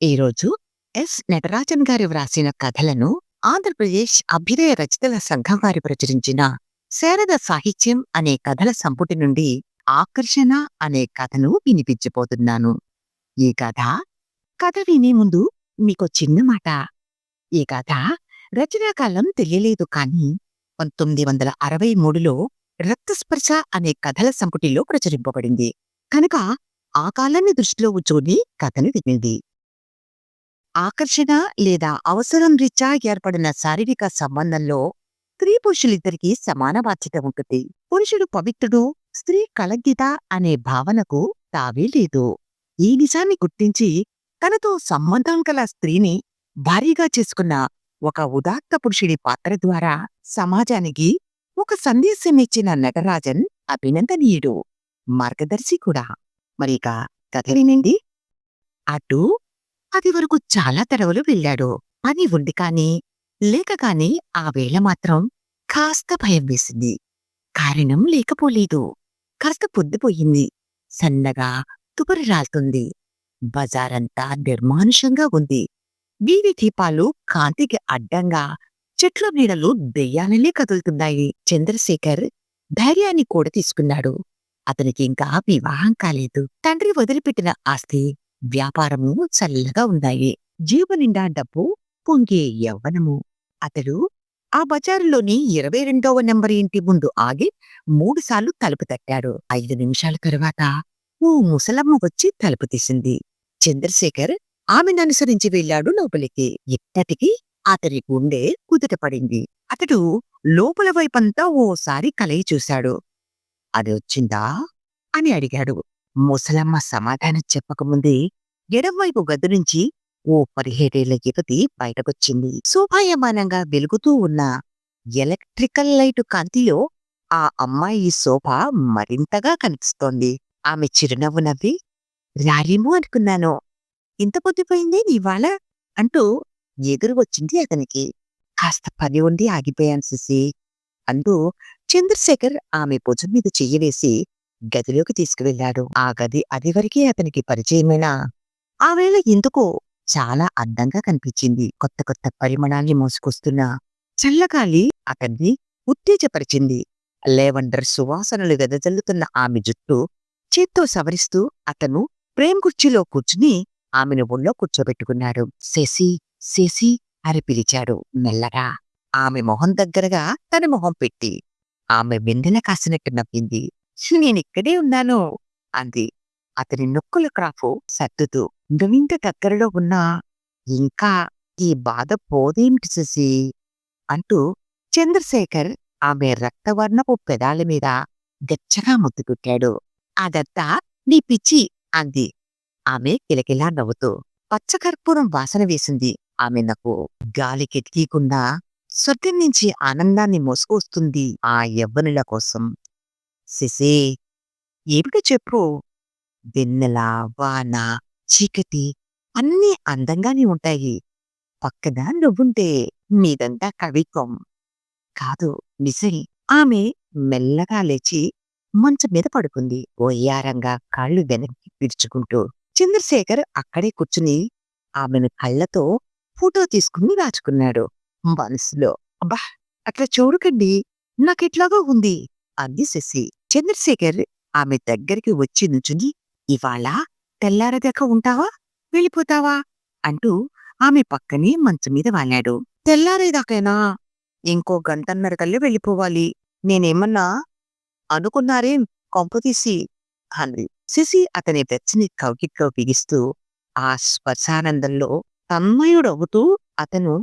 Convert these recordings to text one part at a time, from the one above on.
ఈరోజు ఎస్. నటరాజన్ గారు వ్రాసిన కథలను ఆంధ్రప్రదేశ్ అభ్యుదయ రచయితల సంఘం వారి ప్రచురించిన శారద సాహిత్యం అనే కథల సంపుటి నుండి ఆకర్షణ అనే కథను వినిపించబోతున్నాను. ఈ కథ కథ వినే ముందు మీకు చిన్న మాట. ఈ కథ రచనాకాలం తెలియలేదు కానీ పంతొమ్మిది వందల అరవై మూడులో రక్తస్పర్శ అనే కథల సంపుటిలో ప్రచురింపబడింది. కనుక ఆ కాలాన్ని దృష్టిలో ఉంచుకుని కథను వినింది ఆకర్షణ లేదా అవసరం రీత్యా ఏర్పడిన శారీరక సంబంధంలో స్త్రీ పురుషులిద్దరికీ సమాన బాధ్యత ఉంటుంది. పురుషుడు పవిత్రుడు స్త్రీ కలగ్గిత అనే భావనకు తావే లేదు. ఈ నిజాన్ని గుర్తించి తనతో సంబంధం గల స్త్రీని భారీగా చేసుకున్న ఒక ఉదాత్త పురుషుడి పాత్ర ద్వారా సమాజానికి ఒక సందేశం ఇచ్చిన నటరాజన్ అభినందనీయుడు మార్గదర్శి కూడా. మరిక కథ వినండి. అటు అది వరకు చాలా తడవలు వెళ్ళాడు. పని ఉంది కాని లేక కాని ఆ వేళ మాత్రం కాస్త భయం వేసింది. కారణం లేకపోలేదు. కాస్త పొద్దుపోయింది సన్నగా తుపరి రాల్తుంది. బజారంతా నిర్మానుషంగా ఉంది. వీధి దీపాలు కాంతికి అడ్డంగా చెట్ల నీడలు దెయ్యాలనే కదులుతున్నాయి. చంద్రశేఖర్ ధైర్యాన్ని కూడా తీసుకున్నాడు. అతనికి ఇంకా వివాహం కాలేదు. తండ్రి వదిలిపెట్టిన ఆస్తి వ్యాపారము చల్లగా ఉన్నాయి జీవ నిండా డబ్బు పొంగే యవ్వనము. అతడు ఆ బజారులోని ఇరవై రెండవ నెంబర్ ఇంటి ముందు ఆగి మూడుసార్లు తలుపు తట్టాడు. ఐదు నిమిషాల తరువాత ఓ ముసలమ్మ వచ్చి తలుపు తీసింది. చంద్రశేఖర్ ఆమెను అనుసరించి వెళ్ళాడు లోపలికి. ఇట్టటికి అతని గుండె కుదుటపడింది అతడు లోపల వైపంతా ఓసారి కలయి చూశాడు. అది వచ్చిందా అని అడిగాడు. ముసలమ్మ సమాధానం చెప్పకముందే ఎడమవైపు గది నుంచి ఓ పదిహేడేళ్ళ యువతి బయటకొచ్చింది. శోభాయమానంగా వెలుగుతూ ఉన్న ఎలక్ట్రికల్ లైటు కాంతిలో ఆ అమ్మాయి శోభ మరింతగా కనిపిస్తోంది. ఆమె చిరునవ్వు నవ్వి రారేమో అనుకున్నాను. ఇంత పొద్దుపోయిందే నీవాళ అంటూ ఎదురు వచ్చింది అతనికి. కాస్త పని ఉండి ఆగిపోయాను సిసి అంటూ చంద్రశేఖర్ ఆమె భుజం మీద చెయ్యవేసి గదిలోకి తీసుకువెళ్ళాడు ఆ గది అది వరకే అతనికి పరిచయమేనా. ఆ వేళ ఎందుకో చాలా అందంగా కనిపించింది. కొత్త కొత్త పరిమాణాన్ని మోసుకొస్తున్న చల్లగాలి అతన్ని ఉత్తేజపరిచింది. లేవండర్ సువాసనలు వెదజల్లుతున్న ఆమె జుట్టు చేత్తో సవరిస్తూ అతను ప్రేమ్ కుర్చీలో కూర్చుని ఆమెను ఒళ్ళో కూర్చోబెట్టుకున్నాడు. శశి శశి అని పిలిచాడు. మెల్లగా. ఆమె మొహం దగ్గరగా తన మొహం పెట్టి. ఆమె వెన్నెల కాసినట్టు నవ్వింది. నేనిక్కడే ఉన్నాను అంది. అతని నొక్కుల క్రాఫు సర్దుతూ గవింత దగ్గరలో ఉన్నా ఇంకా ఈ బాధ పోదేమిటి శశి అంటూ చంద్రశేఖర్ ఆమె రక్తవర్ణపు పెదాల మీద గచ్చగా ముద్దుకుట్టాడు అదంతా నీ పిచ్చి అంది. ఆమె కిలకిలా నవ్వుతూ పచ్చకర్పూరం వాసన వేసింది. ఆమె నాకు గాలి కెతికీకుండా స్వర్గం నుంచి ఆనందాన్ని మోసుకొస్తుంది ఆ యవ్వనుల కోసం. సిసే. ఏమిటో చెప్పు. వెన్నెల వాన చీకటి అన్నీ అందంగానే ఉంటాయి. పక్కన నువ్వుంటే మీదంతా కవిత్వం. కాదు నిజం ఆమె మెల్లగా లేచి మంచం మీద పడుకుంది. ఒయ్యారంగా కాళ్ళు వెనక్కి విరుచుకుంటూ చంద్రశేఖర్ అక్కడే కూర్చుని ఆమెను కళ్ళతో ఫోటో తీసుకుని రాచుకున్నాడు మనసులో అబ్బా అట్లా చూడకండి. నాకెట్లాగో ఉంది అంది శశి చంద్రశేఖర్ ఆమె దగ్గరికి వచ్చి నుంచుని ఇవాళ తెల్లారదాకా ఉంటావా? వెళ్ళిపోతావా? అంటూ ఆమె పక్కనే మంచం మీద వాలాడు తెల్లారేదాకైనా? ఇంకో గంటన్నర కల్లి వెళ్ళిపోవాలి. నేనేమన్నా అనుకున్నారేం కొంపతీసి అంది శశి అతని వెచ్చని కౌకిట్లో బిగిస్తూ ఆ స్పర్శానందంలో తన్మయుడవుతూ అతను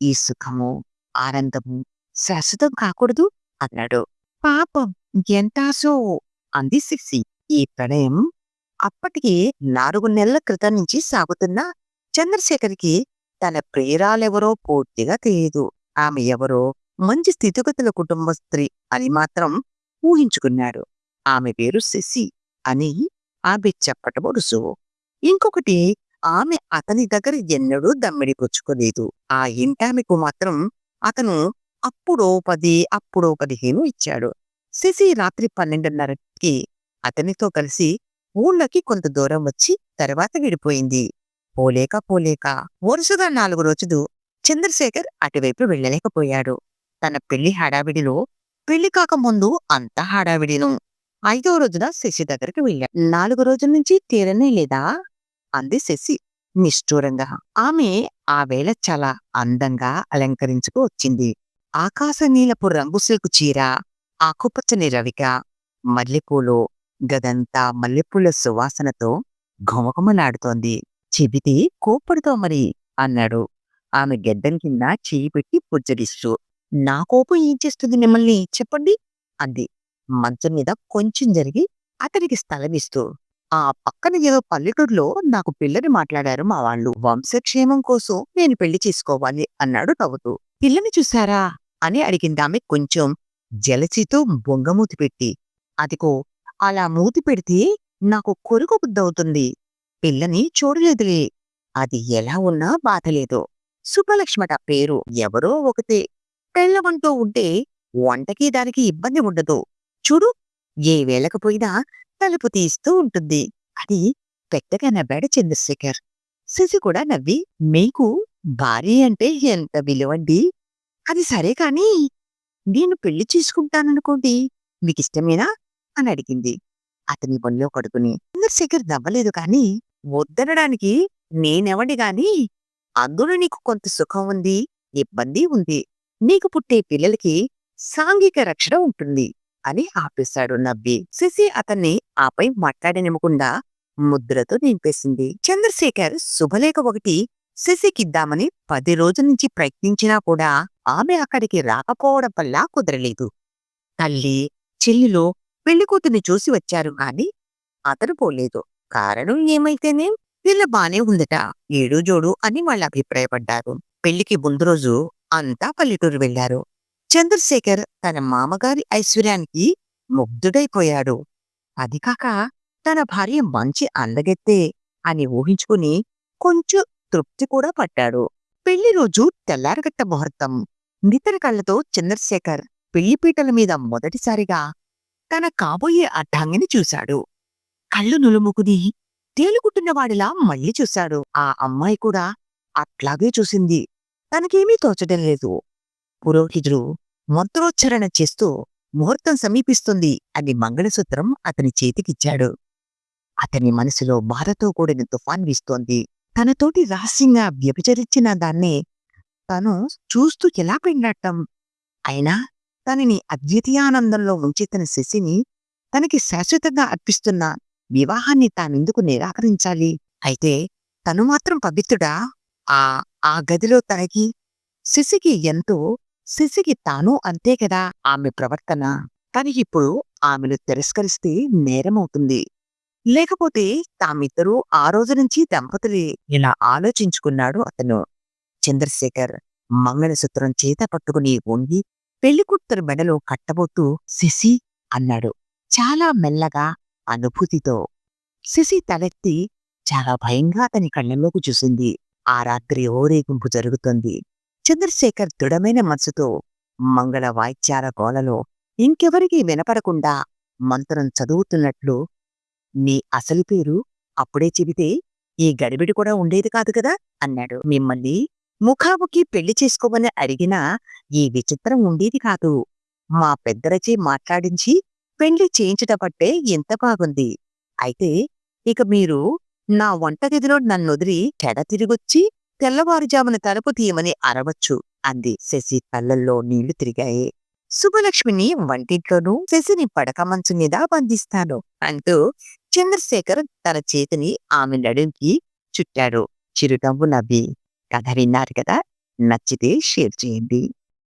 ఈ సుఖము ఆనందము శాశ్వతం కాకూడదు అన్నాడు. పాపం ఎంతాసో అంది శిశి. ఈ ప్రణయం అప్పటికి నాలుగు నెలల క్రితం నుంచి సాగుతున్న చంద్రశేఖర్కి తన ప్రేరాలెవరో పూర్తిగా తెలియదు ఆమె ఎవరో మంచి స్థితిగతుల కుటుంబ స్త్రీ అని మాత్రం ఊహించుకున్నాడు. ఆమె పేరు శశి అని ఆమె చెప్పటం రుసువు ఇంకొకటి ఆమె అతని దగ్గర ఎన్నడూ దమ్మిడి పుచ్చుకోలేదు. ఆ ఇంటామెకు మాత్రం అతను అప్పుడో పది అప్పుడో పదిహేను ఇచ్చాడు. శశి రాత్రి పన్నెండున్నరకి అతనితో కలిసి ఊళ్ళకి కొంత దూరం వచ్చి తర్వాత విడిపోయింది. పోలేక పోలేక వరుసగా నాలుగు రోజులు చంద్రశేఖర్ అటువైపు వెళ్ళలేకపోయాడు. తన పెళ్ళి హడావిడిలో పెళ్ళి కాకముందు అంత హడావిడిను ఐదో రోజున శశి దగ్గరికి వెళ్ళాడు. నాలుగు రోజుల నుంచి తీరనే లేదా? అంది శశి నిష్ఠూరంగా. ఆమె ఆ వేళ చాలా అందంగా అలంకరించుకు వచ్చింది. ఆకాశ నీలపు రంగు సిల్కు చీర ఆకుపచ్చని రవిక మల్లెపూలు గదంతా మల్లెపూల సువాసనతో ఘుమఘుమలాడుతోంది. చెబితే కోప్పడుతో మరి అన్నాడు. ఆమె గెడ్డం కింద చేయి పెట్టి పుజ్జరిస్తూ నా కోపం ఏం చేస్తుంది మిమ్మల్ని? చెప్పండి అంది. మంచం మీద కొంచెం జరిగి అతనికి స్థలమిస్తూ ఆ పక్కన ఏదో పల్లెటూరులో నాకు పిల్లని మాట్లాడారు మా వాళ్ళు. వంశక్షేమం కోసం నేను పెళ్ళి చేసుకోవాలి అన్నాడు నవ్వుతూ. పిల్లని చూశారా అని అడిగింది ఆమె కొంచెం జలచితో బొంగమూతి పెట్టి. అదిగో అలా మూతి పెడితే నాకు కొరుకు బుద్ధవుతుంది. పిల్లని చూడలేదులే. అది ఎలా ఉన్నా బాధలేదు. సుబ్బలక్ష్మట పేరు ఎవరో ఒకతే. పెళ్ళవంటూ ఉంటే వంటకి దానికి ఇబ్బంది ఉండదు. చూడు ఏ వేళకపోయినా తలుపు తీస్తూ ఉంటుంది. అది పెద్దగా నవ్వాడు చంద్రశేఖర్. శశి కూడా నవ్వి మీకు భార్య అంటే ఎంత విలువండి అది సరే కాని నేను పెళ్ళి చేసుకుంటాననుకోండి మీకిష్టమేనా? అని అడిగింది. అతని పనిలో కడుకుని. చంద్రశేఖర్ నవ్వలేదు కాని వద్దనడానికి నేనెవడి గాని? అందులో నీకు కొంత సుఖం ఉంది ఇబ్బంది ఉంది. నీకు పుట్టే పిల్లలకి సాంఘిక రక్షణ ఉంటుంది అని ఆపేశాడు నవ్వి. శశి అతన్ని ఆపై మాట్లాడనివ్వకుండా ముద్రతో నింపేసింది. చంద్రశేఖర్ శుభలేఖ ఒకటి శశికిద్దామని పది రోజుల నుంచి ప్రయత్నించినా కూడా ఆమె అక్కడికి రాకపోవడం వల్ల కుదరలేదు. తల్లి చెల్లిలో పెళ్ళికూతుని చూసి వచ్చారు కాని అతను పోలేదు. కారణం ఏమైతేనేం వీళ్ళ బానే ఉందట. ఏడు జోడు అని వాళ్ళ అభిప్రాయపడ్డారు. పెళ్ళికి ముందు రోజు అంతా పల్లెటూరు వెళ్ళారు చంద్రశేఖర్ తన మామగారి ఐశ్వర్యానికి ముగ్ధుడైపోయాడు. అదికాక తన భార్య మంచి అందగెత్తే అని ఊహించుకుని కొంచెం తృప్తి కూడా పట్టాడు. పెళ్ళి రోజు తెల్లారగట్ట ముహూర్తం. నితర కళ్ళతో చంద్రశేఖర్ పెళ్ళిపీటల మీద మొదటిసారిగా తన కాబోయే అడ్డాంగిని చూశాడు. కళ్ళు నులుముకుని తేలుకుంటున్నవాడిలా మళ్ళీ చూశాడు. ఆ అమ్మాయి కూడా అట్లాగే చూసింది. తనకేమీ తోచడం లేదు. పురోహితుడు మంత్రోచ్చరణ చేస్తూ ముహూర్తం సమీపిస్తుంది అని మంగళసూత్రం అతని చేతికిచ్చాడు. అతని మనసులో బాధతో కూడిన తుఫాన్ వీస్తోంది. తనతోటి రహస్యంగా వ్యభిచరించిన దాన్నే తను చూస్తూ ఎలా పెండటం అయినా తనని అద్వితీయానందంలో ఉంచి శశిని తనకి శాశ్వతంగా అర్పిస్తున్న వివాహాన్ని తానెందుకు నిరాకరించాలి? అయితే తను మాత్రం పవిత్రుడా? ఆ ఆ గదిలో తనకి శశికి ఎంతో శశికి తాను అంతే కదా ఆమె ప్రవర్తన. తనకిప్పుడు ఆమెను తిరస్కరిస్తే నేరమవుతుంది. లేకపోతే తామిద్దరూ ఆ రోజు నుంచి దంపతులే ఇలా ఆలోచించుకున్నాడు అతను. చంద్రశేఖర్ మంగళసూత్రం చేత పట్టుకుని ఉండి పెళ్ళికూతురు మెడలో కట్టబోతూ శశి అన్నాడు. చాలా మెల్లగా అనుభూతితో శశి తలెత్తి చాలా భయంగా అతని కళ్ళల్లోకి చూసింది. ఆ రాత్రి ఓరేగింపు జరుగుతుంది. చంద్రశేఖర్ దృఢమైన మనసుతో మంగళ వాయిద్యాల గోలలో ఇంకెవరికీ వినపడకుండా మంత్రం చదువుతున్నట్లు నీ అసలు పేరు అప్పుడే చెబితే ఈ గడిబిడి కూడా ఉండేది కాదు కదా అన్నాడు. మిమ్మల్ని ముఖాముఖి పెళ్ళి చేసుకోమని అడిగినా ఈ విచిత్రం ఉండేది కాదు. మా పెద్దరచి మాట్లాడించి పెళ్ళి చేయించటపట్టే ఎంత బాగుంది. అయితే ఇక మీరు నా వంటగదిలో నన్నొదిరి చెడ తిరిగొచ్చి తెల్లవారుజామున తలుపు తీయమని అరవచ్చు అంది శశి కళ్ళల్లో నీళ్ళు తిరిగాయి. శుభలక్ష్మిని వంటింట్లోనూ శశిని పడక మంచు మీద బంధిస్తాను అంటూ చంద్రశేఖర్ తన చేతిని ఆమె నడుంకి చుట్టాడు. చిరునవ్వు నవ్వి కథ విన్నారు కదా నచ్చితే షేర్ చేయండి.